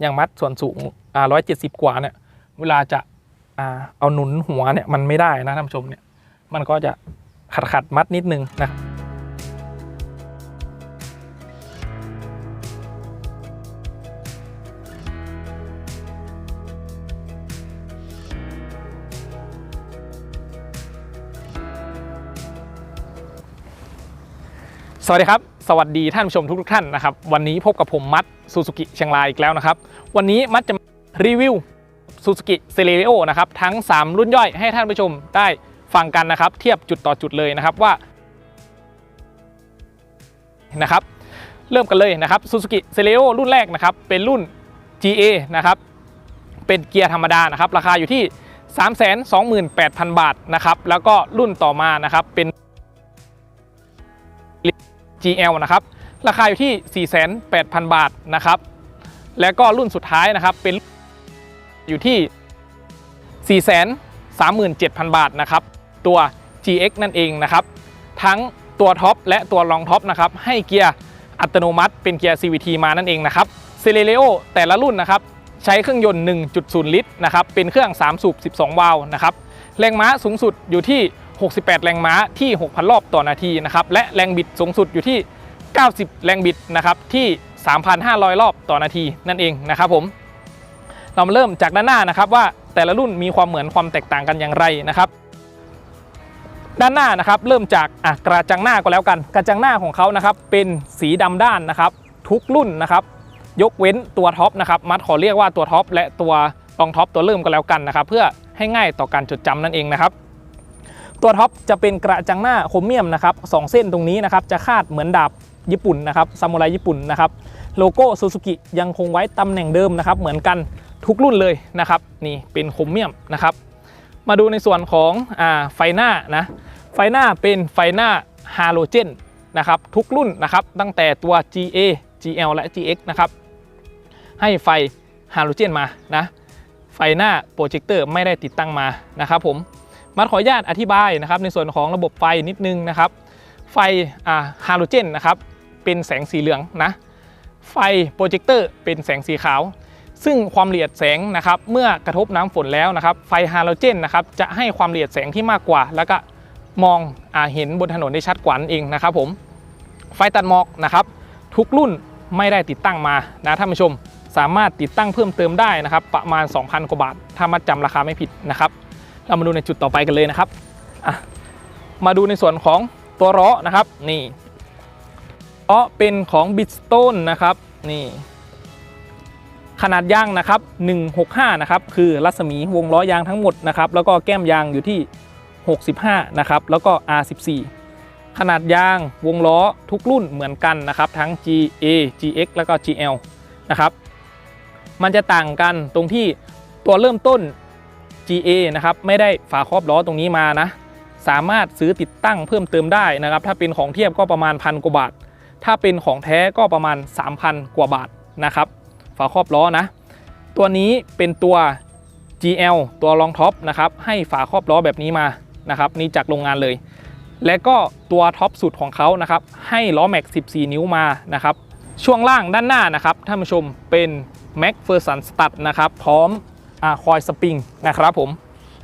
อย่างมัดส่วนสูงอ่าร้อยเจ็ดสิบกว่าเนี่ย เวลาจะอ่าเอาหนุนหัวเนี่ยมันไม่ได้นะท่านผู้ชมเนี่ย มันก็จะขัดขัดมัดนิดนึงนะสวัสดีครับ สวัสดีท่านผู้ชมทุกท่านนะครับ วันนี้พบกับผมมัดซูซูกิเชียงรายอีกแล้วนะครับ วันนี้มัดจะรีวิวซูซูกิเซเลโอนะครับทั้ง 3 รุ่นย่อยให้ท่านผู้ชมได้ฟังกันนะครับ เทียบจุดต่อจุดเลยนะครับว่านะครับ เริ่มกันเลยนะครับซูซูกิเซเลโอรุ่นแรกนะครับ เป็นรุ่น GA นะครับ เป็นเกียร์ธรรมดานะครับ ราคาอยู่ที่ 328,000 บาทนะครับ แล้วก็รุ่นต่อมานะครับเป็น GL นะครับ ราคาอยู่ที่ 48,000 บาทนะครับ แล้วก็รุ่นสุดท้ายนะครับเป็นอยู่ที่ 437,000 บาทนะครับ ตัว GX นั่นเองนะครับ ทั้งตัวท็อปและตัวรองท็อปนะครับ ให้เกียร์อัตโนมัติเป็นเกียร์ CVT มานั่นเองนะครับเซเลเ o แต่ละรุ่นนะครับ ใช้เครื่องยนต์ 1.0 ลิตรนะครับ เป็นเครื่อง 3 สูบ 12 วาล์วนะครับ แรงม้าสูงสุดอยู่ที่ 68 แรงม้าที่ 6,000 รอบต่อนาทีนะครับและแรงบิดสูงสุดอยู่ที่ 90 แรงบิดนะครับที่ 3,500 รอบต่อนาทีนั่นเองนะครับผมเรามาเริ่มจากด้านหน้านะครับว่าแต่ละรุ่นมีความเหมือนความแตกต่างกันอย่างไรนะครับ ด้านหน้านะครับเริ่มจากกระจังหน้าก็แล้วกัน กระจังหน้าของเขานะครับเป็นสีดำด้านนะครับ ทุกรุ่นนะครับ ยกเว้นตัวท็อปนะครับมัดขอเรียกว่าตัวท็อปและตัวรองท็อปตัวเริ่มก็แล้วกันนะครับ เพื่อให้ง่ายต่อการจดจำนั่นเองนะครับ ตัวท็อปจะเป็นกระจังหน้าโครเมียมนะครับสองเส้นตรงนี้นะครับจะคาดเหมือนดาบญี่ปุ่นนะครับซามูไรญี่ปุ่นนะครับโลโก้ซูซูกิยังคงไว้ตำแหน่งเดิมนะครับเหมือนกันทุกรุ่นเลยนะครับนี่เป็นโครเมียมนะครับมาดูในส่วนของอ่าไฟหน้านะไฟหน้าเป็นไฟหน้าฮาโลเจนนะครับทุกรุ่นนะครับตั้งแต่ตัว GA GL และ GX นะครับให้ไฟฮาโลเจนมานะไฟหน้าโปรเจคเตอร์ไม่ได้ติดตั้งมานะครับผม มาขออนุญาตอธิบายนะครับในส่วนของระบบไฟนิดนึงนะครับ ไฟอ่าฮาโลเจนนะครับเป็นแสงสีเหลืองนะไฟโปรเจคเตอร์เป็นแสงสีขาว ซึ่งความละเอียดแสงนะครับเมื่อกระทบน้ำฝนแล้วนะครับไฟฮาโลเจนนะครับจะให้ความละเอียดแสงที่มากกว่า แล้วก็มองอาเห็นบนถนนได้ชัดกว่านั่นเองนะครับผมไฟตัดหมอกนะครับทุกรุ่นไม่ได้ติดตั้งมานะท่านผู้ชมสามารถติดตั้งเพิ่มเติมได้นะครับประมาณ 2,000 กว่าบาท ถ้ามาจำราคาไม่ผิดนะครับ เรามาดูในจุดต่อไปกันเลยนะครับมาดูในส่วนของตัวล้อนะครับนี่ล้อเป็นของ Bridgestone นะครับนี่ขนาดยางนะครับ 165 นะครับ คือรัศมีวงล้อยางทั้งหมดนะครับ แล้วก็แก้มยางอยู่ที่ 65 นะครับ แล้วก็ R14 ขนาดยางวงล้อทุกรุ่นเหมือนกันนะครับ ทั้ง GA GX แล้วก็ GL นะครับ มันจะต่างกันตรงที่ตัวเริ่มต้น GA นะครับไม่ได้ฝาครอบล้อตรงนี้มานะสามารถซื้อติดตั้งเพิ่มเติมได้นะครับ ถ้าเป็นของเทียบก็ประมาณพันกว่าบาท ถ้าเป็นของแท้ก็ประมาณ 3,000 กว่าบาทนะครับฝาครอบล้อนะ ตัวนี้เป็นตัว GL ตัวรองท็อปนะครับให้ฝาครอบล้อแบบนี้มานะครับนี่จากโรงงานเลย และก็ตัวท็อปสุดของเขานะครับให้ล้อแม็ก 14 นิ้วมานะครับช่วงล่างด้านหน้านะครับท่านผู้ชมเป็น Mac f e r s o n Stud นะครับพร้อม คอยสปริงนะครับผม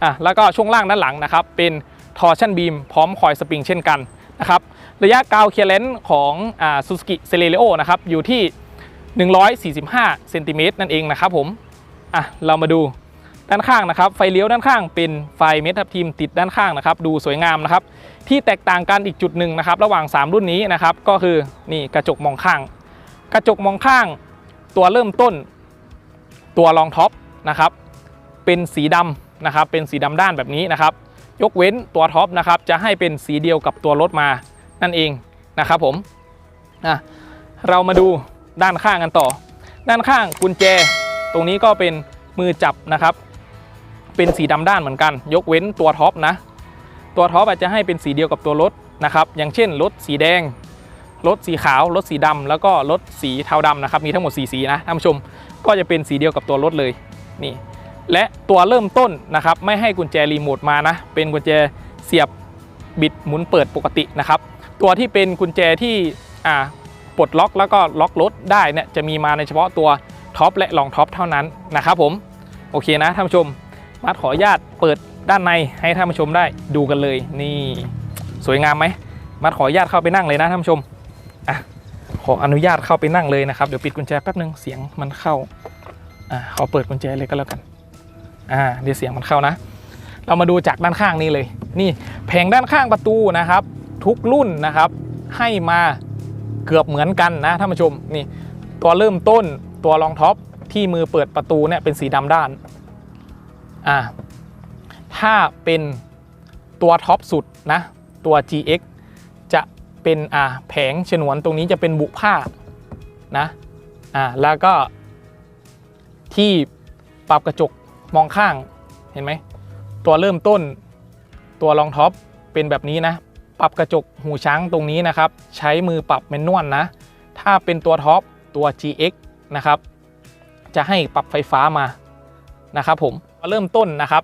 อะแล้วก็ช่วงล่างด้านหลังนะครับเป็น Torsion Beam พร้อมคอยสปริงเช่นกันนะครับระยะกาวเคลียร์เลนส์ของซูซูกิเซเลโอนะครับอยู่ที่ 145เซนติเมตรนั่นเองนะครับผมอะเรามาดูด้านข้างนะครับไฟเลี้ยวด้านข้างเป็นไฟเมทับทีมติดด้านข้างนะครับ ดูสวยงามนะครับที่แตกต่างกันอีกจุดหนึ่งนะครับระหว่าง 3 รุ่นนี้นะครับก็คือนี่กระจกมองข้าง กระจกมองข้าง ตัวเริ่มต้น ตัวรองท็อปนะครับ เป็นสีดำนะครับ เป็นสีดำด้านแบบนี้นะครับ ยกเว้นตัวท็อปนะครับ จะให้เป็นสีเดียวกับตัวรถมานั่นเองนะครับผมอะเรามาดูด้านข้างกันต่อ ด้านข้างกุญแจ ตรงนี้ก็เป็นมือจับนะครับ เป็นสีดำด้านเหมือนกัน ยกเว้นตัวท็อปนะ ตัวท็อปอาจจะให้เป็นสีเดียวกับตัวรถนะครับ อย่างเช่นรถสีแดงรถสีขาวรถสีดำแล้วก็รถสีเทาดำนะครับ มีทั้งหมด 4 สีนะท่านผู้ชม ก็จะเป็นสีเดียวกับตัวรถเลย นี่ และตัวเริ่มต้นนะครับไม่ให้กุญแจรีโมทมานะเป็นกุญแจเสียบบิดหมุนเปิดปกตินะครับ ตัวที่เป็นกุญแจที่อ่าปลดล็อกแล้วก็ล็อกรถได้เนี่ยจะมีมาในเฉพาะตัวท็อปและรองท็อปเท่านั้นนะครับผมโอเคนะท่านผู้ชมมาขออนุญาตเปิดด้านในให้ท่านผู้ชมได้ดูกันเลยนี่สวยงามไหมมาขออนุญาตเข้าไปนั่งเลยนะท่านผู้ชมอะขออนุญาตเข้าไปนั่งเลยนะครับเดี๋ยวปิดกุญแจแป๊บนึงเสียงมันเข้าอะขอเปิดกุญแจเลยก็แล้วกัน อ่าเดี๋ยวเสียงมันเข้านะ เรามาดูจากด้านข้างนี้เลย นี่แผงด้านข้างประตูนะครับ ทุกรุ่นนะครับ ให้มาเกือบเหมือนกันนะท่านผู้ชมนี่ตัวเริ่มต้นตัวรองท็อปที่มือเปิดประตูเนี่ยเป็นสีดำด้านอ่าถ้าเป็นตัวท็อปสุดนะตัว GX จะเป็นอ่าแผงฉนวนตรงนี้จะเป็นบุผ้านะอ่าแล้วก็ที่ปรับกระจก มองข้างเห็นไหม ตัวเริ่มต้น ตัวรองท็อปเป็นแบบนี้นะ ปรับกระจกหูช้างตรงนี้นะครับ ใช้มือปรับแมนนวลนะ ถ้าเป็นตัวท็อปตัว GX นะครับ จะให้ปรับไฟฟ้ามานะครับผมเริ่มต้นนะครับ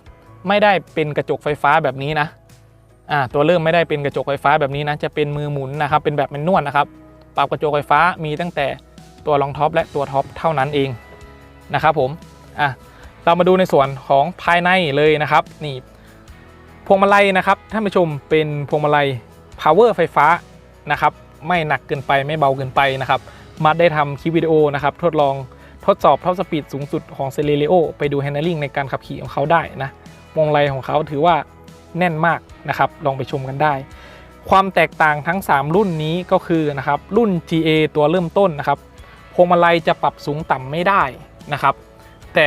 ไม่ได้เป็นกระจกไฟฟ้าแบบนี้นะอ่าตัวเริ่มไม่ได้เป็นกระจกไฟฟ้าแบบนี้นะ จะเป็นมือหมุนนะครับ เป็นแบบแมนนวลนะครับ ปรับกระจกไฟฟ้ามีตั้งแต่ตัวรองท็อปและตัวท็อปเท่านั้นเองนะครับผมอะ เรามาดูในส่วนของภายในเลยนะครับนี่พวงมาลัยนะครับท่านผู้ชมเป็นพวงมาลัย power ไฟฟ้านะครับไม่หนักเกินไปไม่เบาเกินไปนะครับมาได้ทำคลิปวิดีโอนะครับทดลองทดสอบท็อปสปีดสูงสุดของ c e l e r i o ไปดู handling ในการขับขี่ของเขาได้นะพวงมาลัยของเขาถือว่าแน่นมากนะครับลองไปชมกันได้ ความแตกต่างทั้ง 3 รุ่นนี้ก็คือนะครับรุ่น GA ตัวเริ่มต้นนะครับพวงมาลัยจะปรับสูงต่ำไม่ได้นะครับแต่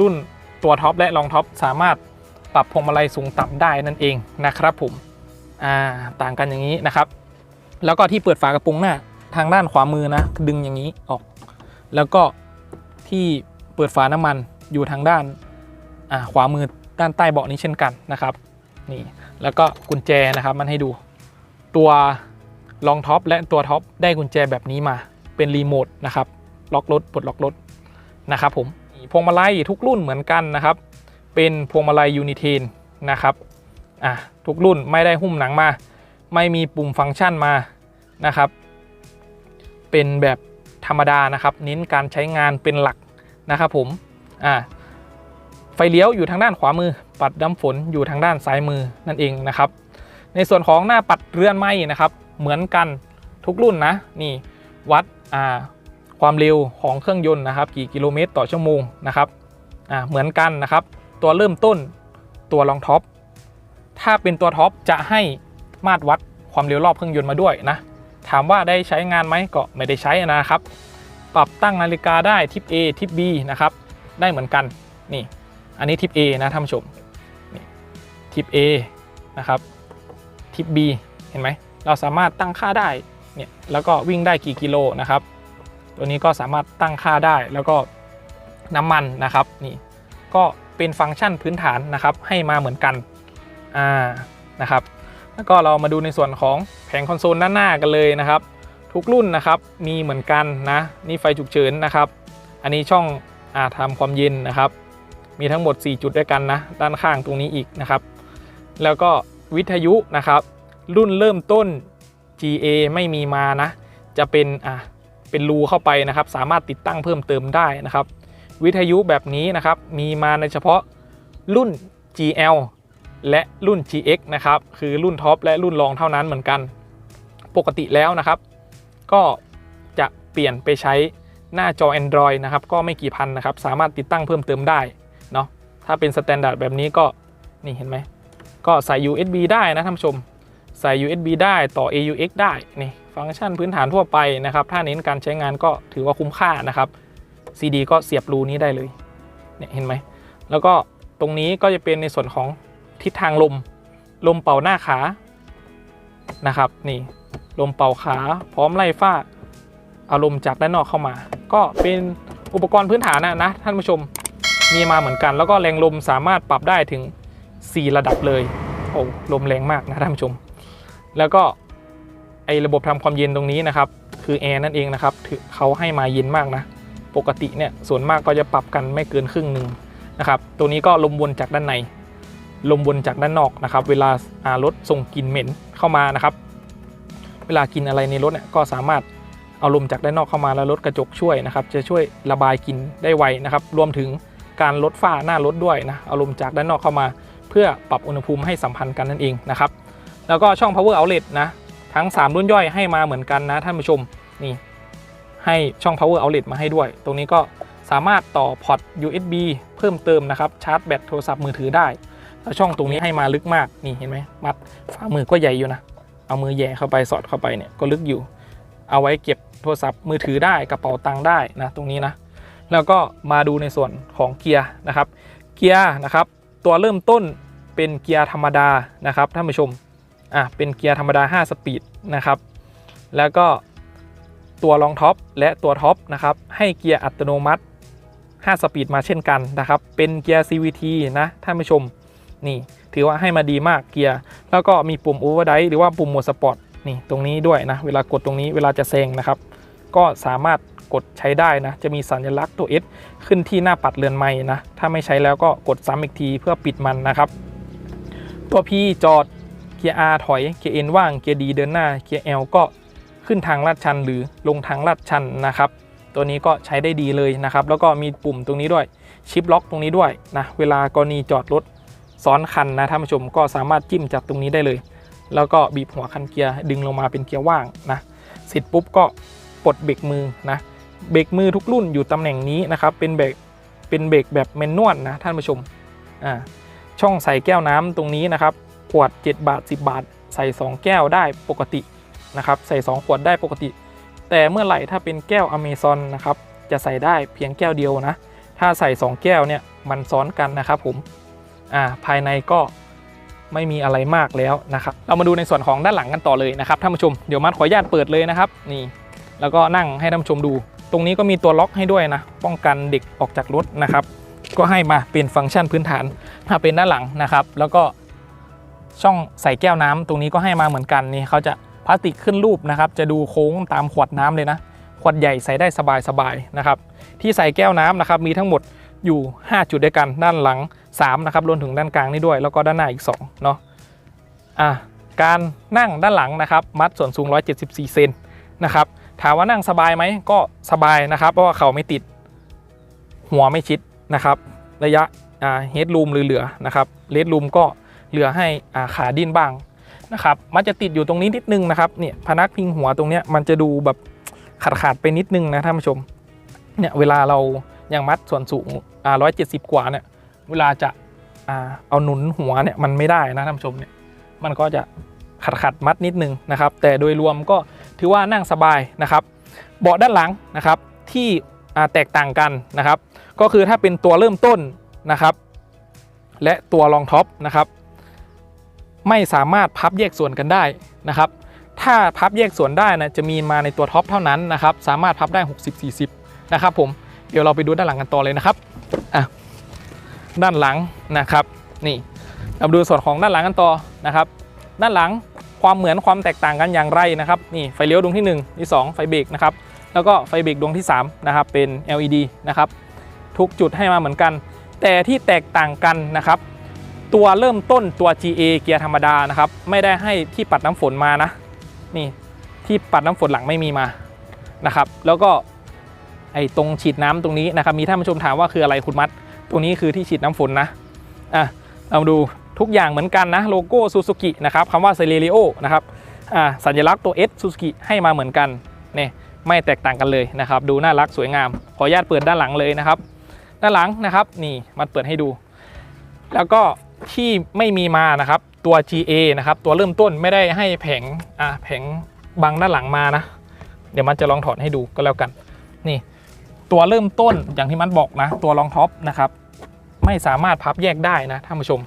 รุ่นตัวท็อปและรองท็อปสามารถปรับพวงมาลัยสูงต่ำได้นั่นเองนะครับผมอ่าต่างกันอย่างนี้นะครับ แล้วก็ที่เปิดฝากระโปรงหน้าทางด้านขวามือนะดึงอย่างนี้ออก แล้วก็ที่เปิดฝาน้ำมันอยู่ทางด้านอ่าขวามือด้านใต้เบาะนี้เช่นกันนะครับนี่แล้วก็กุญแจนะครับมันให้ดูตัวรองท็อปและตัวท็อปได้กุญแจแบบนี้มาเป็นรีโมทนะครับล็อกรถปลดล็อกรถนะครับผม พวงมาลัยทุกรุ่นเหมือนกันนะครับ เป็นพวงมาลัยยูนิเทนนะครับอะทุกรุ่นไม่ได้หุ้มหนังมา ไม่มีปุ่มฟังก์ชันมานะครับ เป็นแบบธรรมดานะครับ เน้นการใช้งานเป็นหลักนะครับผมอะไฟเลี้ยวอยู่ทางด้านขวามือ ปัดน้ำฝนอยู่ทางด้านซ้ายมือนั่นเองนะครับ ในส่วนของหน้าปัดเรือนไม้นะครับ เหมือนกันทุกรุ่นนะนี่วัดอ่า ความเร็วของเครื่องยนต์นะครับ กี่กิโลเมตรต่อชั่วโมงนะครับเหมือนกันนะครับ ตัวเริ่มต้นตัวรองท็อปถ้าเป็นตัวท็อปจะให้มาตรวัดความเร็วรอบเครื่องยนต์มาด้วยนะถามว่าได้ใช้งานไหมก็ไม่ได้ใช้นะครับ ปรับตั้งนาฬิกาได้ทิป A ทิป B นะครับ ได้เหมือนกันนี่ อันนี้ทิป A นะท่านผู้ชมนี่ทิป A นะครับทิป B เห็นไหมเราสามารถตั้งค่าได้เนี่ยแล้วก็วิ่งได้กี่กิโลนะครับ ตัวนี้ก็สามารถตั้งค่าได้แล้วก็น้ำมันนะครับนี่ก็เป็นฟังก์ชันพื้นฐานนะครับให้มาเหมือนกันอ่านะครับแล้วก็เรามาดูในส่วนของแผงคอนโซลด้านหน้ากันเลยนะครับ ทุกรุ่นนะครับมีเหมือนกันนะนี่ไฟฉุกเฉินนะครับ อันนี้ช่องอาทำความเย็นนะครับ มีทั้งหมด 4 จุดด้วยกันนะด้านข้างตรงนี้อีกนะครับ แล้วก็วิทยุนะครับ รุ่นเริ่มต้น GA ไม่มีมานะ จะเป็นอะ เป็นรูเข้าไปนะครับ สามารถติดตั้งเพิ่มเติมได้นะครับ วิทยุแบบนี้นะครับมีมาในเฉพาะรุ่น GL และรุ่น GX นะครับคือรุ่นท็อปและรุ่นรองเท่านั้นเหมือนกัน ปกติแล้วนะครับ ก็จะเปลี่ยนไปใช้หน้าจอ Android นะครับ ก็ไม่กี่พันนะครับ สามารถติดตั้งเพิ่มเติมได้เนาะถ้าเป็นสแตนดาร์ดแบบนี้ก็นี่เห็นไหมก็ใส่ USB ได้นะท่านผู้ชม ใส่ USB ได้ต่อ AUX ได้นี่ฟังก์ชันพื้นฐานทั่วไปนะครับ ถ้าเน้นการใช้งานก็ถือว่าคุ้มค่านะครับ CD ก็เสียบรูนี้ได้เลยเนี่ยเห็นไหม แล้วก็ตรงนี้ก็จะเป็นในส่วนของทิศทางลม ลมเป่าหน้าขานะครับ นี่ลมเป่าขาพร้อมไล่ฟ้าเอาลมจากด้านนอกเข้ามา ก็เป็นอุปกรณ์พื้นฐานนะนะท่านผู้ชมมีมาเหมือนกัน แล้วก็แรงลมสามารถปรับได้ถึง 4 ระดับเลยโอ้ลมแรงมากนะท่านผู้ชม แล้วก็ไอระบบทำความเย็นตรงนี้นะครับ คือแอร์นั่นเองนะครับเขาให้มาเย็นมากนะ ปกติเนี่ยส่วนมากก็จะปรับกันไม่เกินครึ่งหนึ่งนะครับ ตัวนี้ก็ลมวนจากด้านใน ลมวนจากด้านนอกนะครับ เวลาอ่ารถส่งกลิ่นเหม็นเข้ามานะครับ เวลากินอะไรในรถเนี่ยก็สามารถเอาลมจากด้านนอกเข้ามาแล้วลดกระจกช่วยนะครับ จะช่วยระบายกลิ่นได้ไวนะครับ รวมถึงการลดฝ้าหน้ารถด้วยนะ เอาลมจากด้านนอกเข้ามา เพื่อปรับอุณหภูมิให้สัมพันธ์กันนั่นเองนะครับ แล้วก็ช่อง power outlet นะทั้ง 3 รุ่นย่อยให้มาเหมือนกันนะท่านผู้ชมนี่ให้ช่อง power outlet มาให้ด้วย ตรงนี้ก็สามารถต่อพอร์ต USB เพิ่มเติมนะครับชาร์จแบตโทรศัพท์มือถือได้แล้วช่องตรงนี้ให้มาลึกมากนี่เห็นไหมมัดฝ่ามือก็ใหญ่อยู่นะเอามือแย่เข้าไปสอดเข้าไปเนี่ยก็ลึกอยู่ เอาไว้เก็บโทรศัพท์มือถือได้กระเป๋าตังค์ได้นะตรงนี้นะแล้วก็มาดูในส่วนของเกียร์นะครับ เกียร์นะครับ ตัวเริ่มต้นเป็นเกียร์ธรรมดานะครับท่านผู้ชม อะเป็นเกียร์ธรรมดา 5 สปีดนะครับ แล้วก็ตัวรองท็อปและตัวท็อปนะครับ ให้เกียร์อัตโนมัติ 5 สปีดมาเช่นกันนะครับ เป็นเกียร์ CVT นะท่านผู้ชมนี่ถือว่าให้มาดีมากเกียร์ แล้วก็มีปุ่ม Overdrive หรือว่าปุ่มโหมดสปอร์ตนี่ตรงนี้ด้วยนะ เวลากดตรงนี้เวลาจะแซงนะครับ ก็สามารถกดใช้ได้นะ จะมีสัญลักษณ์ตัว S ขึ้นที่หน้าปัดเรือนไม้นะ ถ้าไม่ใช้แล้วก็กดซ้ำอีกทีเพื่อปิดมันนะครับ ตัว P จอด เกียร์ R ถอย เกียร์ N ว่าง เกียร์ D เดินหน้า เกียร์ L ก็ขึ้นทางลาดชันหรือลงทางลาดชันนะครับ ตัวนี้ก็ใช้ได้ดีเลยนะครับ แล้วก็มีปุ่มตรงนี้ด้วย ชิปล็อกตรงนี้ด้วยนะ เวลากรณีจอดรถซ้อนคันนะท่านผู้ชมก็สามารถจิ้มจากตรงนี้ได้เลย แล้วก็บีบหัวคันเกียร์ดึงลงมาเป็นเกียร์ว่างนะเสร็จปุ๊บก็ปลดเบรกมือนะเบรกมือทุกรุ่นอยู่ตำแหน่งนี้นะครับ เป็นเบรกเป็นเบรกแบบแมนนวลนะท่านผู้ชมอ่าช่องใส่แก้วน้ำตรงนี้นะครับ ขวด 7 บาท 10 บาท ใส่ 2 แก้วได้ปกตินะครับใส่ 2 ขวดได้ปกติ แต่เมื่อไหร่ถ้าเป็นแก้วอเมซอนนะครับจะใส่ได้เพียงแก้วเดียวนะ ถ้าใส่ 2 แก้วเนี่ยมันซ้อนกันนะครับผมอ่าภายในก็ไม่มีอะไรมากแล้วนะครับ เรามาดูในส่วนของด้านหลังกันต่อเลยนะครับท่านผู้ชมเดี๋ยวมัดขออนุญาตเปิดเลยนะครับนี่ แล้วก็นั่งให้ท่านผู้ชมดู ตรงนี้ก็มีตัวล็อกให้ด้วยนะ ป้องกันเด็กออกจากรถนะครับ ก็ให้มาเป็นฟังก์ชันพื้นฐานถ้าเป็นด้านหลังนะครับ แล้วก็ ช่องใส่แก้วน้ำตรงนี้ก็ให้มาเหมือนกันนี่เขาจะพลาสติกขึ้นรูปนะครับ จะดูโค้งตามขวดน้ำเลยนะขวดใหญ่ใส่ได้สบายๆนะครับ ที่ใส่แก้วน้ำนะครับมีทั้งหมดอยู่ 5 จุดด้วยกันด้านหลัง 3 นะครับรวมถึงด้านกลางนี่ด้วย แล้วก็ด้านหน้าอีก2เนาะอะการนั่งด้านหลังนะครับ มัดส่วนสูง 174 เซนนะครับถามว่านั่งสบายไหมก็สบายนะครับ เพราะว่าเขาไม่ติดหัวไม่ชิดนะครับ ระยะเฮดรูมเหลือๆนะครับเลดรูมก็ เหลือให้ขาดิ้นบ้างนะครับมันจะติดอยู่ตรงนี้นิดนึงนะครับเนี่ยพนักพิงหัวตรงเนี้ยมันจะดูแบบขาดขาดๆไปนิดนึงนะท่านผู้ชมเนี่ยเวลาเราอย่างมัดส่วนสูงอ่าร้อยเจ็ดสิบกว่าเนี่ยเวลาจะอ่าเอาหนุนหัวเนี่ยมันไม่ได้นะท่านผู้ชมเนี่ยมันก็จะขัดขัดๆมัดนิดนึงนะครับ แต่โดยรวมก็ถือว่านั่งสบายนะครับ เบาะด้านหลังนะครับที่แตกต่างกันนะครับ ก็คือถ้าเป็นตัวเริ่มต้นนะครับ และตัวรองท็อปนะครับ ไม่สามารถพับแยกส่วนกันได้นะครับ ถ้าพับแยกส่วนได้นะจะมีมาในตัวท็อปเท่านั้นนะครับ สามารถพับได้ 60-40 นะครับผม เดี๋ยวเราไปดูด้านหลังกันต่อเลยนะครับอะด้านหลังนะครับ นี่เรามาดูส่วนของด้านหลังกันต่อนะครับ ด้านหลังความเหมือนความแตกต่างกันอย่างไรนะครับ นี่ไฟเลี้ยวดวงที่ 1 ที่ 2 ไฟเบรกนะครับ แล้วก็ไฟเบรกดวงที่3นะครับเป็น LED นะครับ ทุกจุดให้มาเหมือนกัน แต่ที่แตกต่างกันนะครับ ตัวเริ่มต้นตัว GA เกียร์ธรรมดานะครับ ไม่ได้ให้ที่ปัดน้ำฝนมานะ นี่ที่ปัดน้ำฝนหลังไม่มีมานะครับ แล้วก็ไอ้ตรงฉีดน้ำตรงนี้นะครับ มีท่านผู้ชมถามว่าคืออะไรคุณมัด ตรงนี้คือที่ฉีดน้ำฝนนะอะเรามาดูทุกอย่างเหมือนกันนะโลโก้ซูซูกินะครับคำว่าเซเลริโอนะครับอ่าสัญลักษณ์ตัว S ซูซูกิให้มาเหมือนกันเนี่ยไม่แตกต่างกันเลยนะครับ ดูน่ารักสวยงาม ขออนุญาตเปิดด้านหลังเลยนะครับ ด้านหลังนะครับ นี่มัดเปิดให้ดู แล้วก็ ที่ไม่มีมานะครับตัว GA นะครับตัวเริ่มต้นไม่ได้ให้แผงอ่าแผงบังด้านหลังมานะ เดี๋ยวมันจะลองถอดให้ดูก็แล้วกัน นี่ ตัวเริ่มต้นอย่างที่มันบอกนะ ตัวรองท็อปนะครับ ไม่สามารถพับแยกได้นะท่านผู้ชม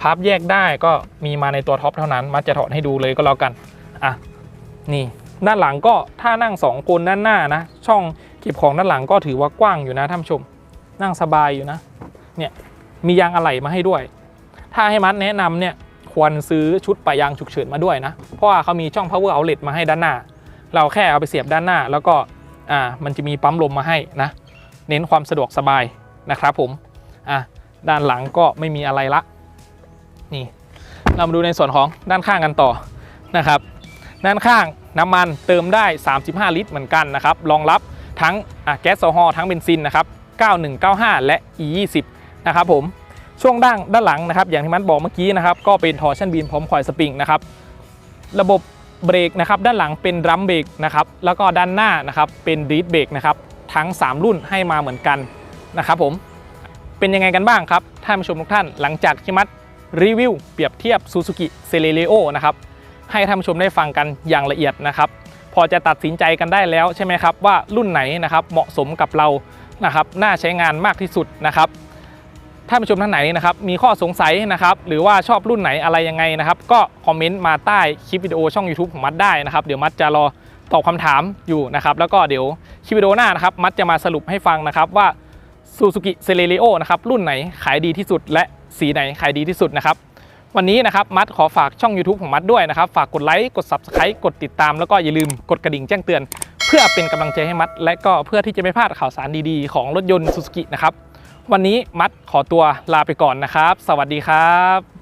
พับแยกได้ก็มีมาในตัวท็อปเท่านั้น มันจะถอดให้ดูเลยก็แล้วกันอะนี่ด้านหลังก็ถ้านั่งสองคนด้านหน้านะ ช่องเก็บของด้านหลังก็ถือว่ากว้างอยู่นะท่านผู้ชม นั่งสบายอยู่นะ เนี่ยมียางอะไหล่มาให้ด้วย ถ้าให้มัดแนะนำเนี่ยควรซื้อชุดปะยางฉุกเฉินมาด้วยนะ เพราะว่าเขามีช่อง power outlet มาให้ด้านหน้า เราแค่เอาไปเสียบด้านหน้า แล้วก็อ่ามันจะมีปั๊มลมมาให้นะ เน้นความสะดวกสบายนะครับผมอะด้านหลังก็ไม่มีอะไรละนี่เรามาดูในส่วนของด้านข้างกันต่อนะครับด้านข้างน้ำมันเติมได้ 35 ลิตรเหมือนกันนะครับรองรับทั้งอะแก๊สโซฮอล์ทั้งเบนซินนะครับ 9195 และ E20 นะครับผม ช่วงด้านด้านหลังนะครับ อย่างที่มันบอกเมื่อกี้นะครับ ก็เป็นทอร์ชันบีนพร้อมคอยสปริงนะครับ ระบบเบรกนะครับด้านหลังเป็นรัมเบรกนะครับ แล้วก็ด้านหน้านะครับเป็นดีดเบรกนะครับ ทั้ง 3 รุ่นให้มาเหมือนกันนะครับผม เป็นยังไงกันบ้างครับ ท่านผู้ชมทุกท่าน หลังจากที่มัดรีวิวเปรียบเทียบ Suzuki c e l e r i o นะครับ ให้ท่านผู้ชมได้ฟังกันอย่างละเอียดนะครับ พอจะตัดสินใจกันได้แล้วใช่ไหมครับว่ารุ่นไหนนะครับเหมาะสมกับเรานะครับ น่าใช้งานมากที่สุดนะครับ ท่านผู้ชมท่านไหนนะครับมีข้อสงสัยนะครับหรือว่าชอบรุ่นไหนอะไรยังไงนะครับก็คอมเมนต์มาใต้คลิปวิดีโอช่อง YouTube ของมัดได้นะครับเดี๋ยวมัดจะรอตอบคำถามอยู่นะครับแล้วก็เดี๋ยวคลิปวิดีโอหน้านะครับมัดจะมาสรุปให้ฟังนะครับว่า Suzuki c e l e r i o นะครับรุ่นไหนขายดีที่สุด และสีไหนขายดีที่สุดนะครับวันนี้นะครับมัดขอฝากช่อง YouTube ของมัดด้วยนะครับฝากกดไลค์กด Subscribe กดติดตามแล้วก็อย่าลืมกดกระดิ่งแจ้งเตือน เพื่อเป็นกำลังใจให้มัด และก็เพื่อที่จะไม่พลาดข่าวสารดีๆ ของรถยนต์ Suzuki นะครับ วันนี้มัดขอตัวลาไปก่อนนะครับ สวัสดีครับ